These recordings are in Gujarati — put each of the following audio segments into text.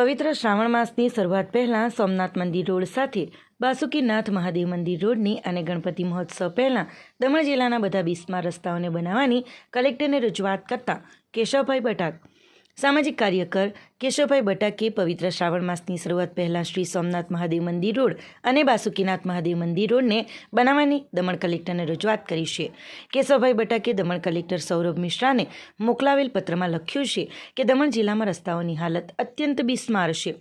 પવિત્ર શ્રાવણ માસની શરૂઆત પહેલાં સોમનાથ મંદિર રોડ સાથે બાસુકીનાથ મહાદેવ મંદિર રોડની અને ગણપતિ મહોત્સવ પહેલાં દમણ જિલ્લાના બધા બીસમાં રસ્તાઓને બનાવવાની કલેક્ટરને રજૂઆત કરતા કેશવભાઈ બટાક સામાજિક કાર્યકર કેશવભાઈ બટાકે પવિત્ર શ્રાવણ માસની શરૂઆત પહેલાં શ્રી સોમનાથ મહાદેવ મંદિર રોડ અને બાસુકીનાથ મહાદેવ મંદિર રોડને બનાવવાની દમણ કલેક્ટરને રજૂઆત કરી છે. કેશવભાઈ બટાકે દમણ કલેક્ટર સૌરભ મિશ્રાને મોકલાવેલ પત્રમાં લખ્યું છે કે દમણ જિલ્લામાં રસ્તાઓની હાલત અત્યંત બિસ્માર છે.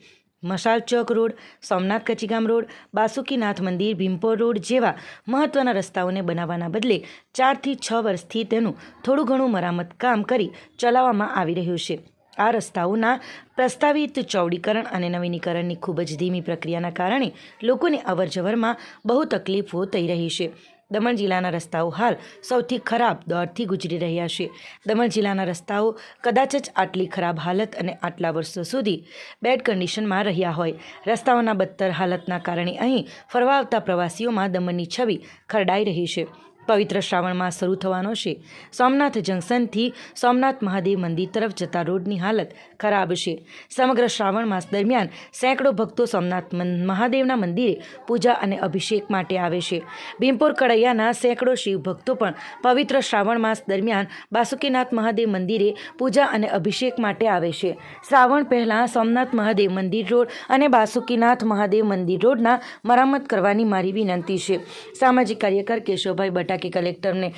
મશાલ ચોક રોડ, સોમનાથ કચીગામ રોડ, બાસુકીનાથ મંદિર, ભીમપોર રોડ જેવા મહત્ત્વના રસ્તાઓને બનાવવાના બદલે ચારથી છ વર્ષથી તેનું થોડું ઘણું મરામત કામ કરી ચલાવવામાં આવી રહ્યું છે. આ રસ્તાઓના પ્રસ્તાવિત ચૌડીકરણ અને નવીનીકરણની ખૂબ જ ધીમી પ્રક્રિયાના કારણે લોકોને અવરજવરમાં બહુ તકલીફો થઈ રહી છે. દમણ જિલ્લાના રસ્તાઓ હાલ સૌથી ખરાબ દોરથી ગુજરી રહ્યા છે. દમણ જિલ્લાના રસ્તાઓ કદાચ જ આટલી ખરાબ હાલત અને આટલા વર્ષો સુધી બેડ કન્ડિશનમાં રહ્યા હોય. રસ્તાઓના બદતર હાલતના કારણે અહીં ફરવા આવતા પ્રવાસીઓમાં દમણની છબી ખરડાઈ રહી છે. પવિત્ર શ્રાવણ માસ શરૂ થવાનો છે. સોમનાથ જંકશનથી સોમનાથ મહાદેવ મંદિર તરફ જતા રોડની હાલત ખરાબ છે. સમગ્ર શ્રાવણ માસ દરમિયાન સેંકડો ભક્તો સોમનાથ મહાદેવના મંદિરે પૂજા અને અભિષેક માટે આવે છે. ભીમપુર કડૈયાના સેંકડો શિવ ભક્તો પણ પવિત્ર શ્રાવણ માસ દરમિયાન બાસુકીનાથ મહાદેવ મંદિરે પૂજા અને અભિષેક માટે આવે છે. શ્રાવણ પહેલાં સોમનાથ મહાદેવ મંદિર રોડ અને બાસુકીનાથ મહાદેવ મંદિર રોડના મરામત કરવાની મારી વિનંતી છે. સામાજિક કાર્યકર કેશવભાઈ બટાકે કલેક્ટરને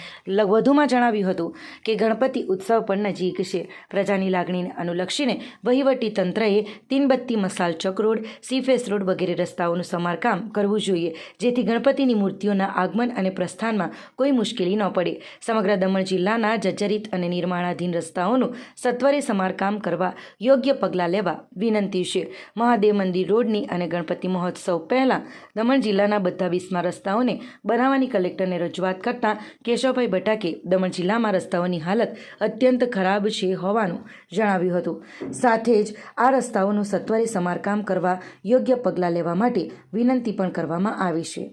વધુમાં જણાવ્યું હતું કે ગણપતિ ઉત્સવ પણ નજીક છે. પ્રજાની લાગણીને અનુલક્ષીને વહીવટી Teenbatti Masal Chowk road sea face road વગેરે રસ્તાઓનું સમારકામ કરવું જોઈએ, જેથી ગણપતિની મૂર્તિઓના આગમન અને પ્રસ્થાનમાં કોઈ મુશ્કેલી ન પડે. સમગ્ર દમણ જિલ્લાના જર્જરિત અને નિર્માણાધીન રસ્તાઓનું સત્વરે સમારકામ કરવા યોગ્ય પગલાં લેવા વિનંતી છે. મહાદેવ મંદિર રોડની અને ગણપતિ મહોત્સવ પહેલાં દમણ જિલ્લાના બધા વીસમાં રસ્તાઓને બનાવવાની કલેક્ટરને રજૂઆત કરતાં કેશવભાઈ બટાકે દમણ જિલ્લામાં રસ્તાઓની હાલત અત્યંત ખરાબ છે હોવાનું જણાવ્યું હતું. સાથે જ આ રસ્તાઓનું સત્વરે સમારકામ કરવા યોગ્ય પગલાં લેવા માટે વિનંતી પણ કરવામાં આવી છે.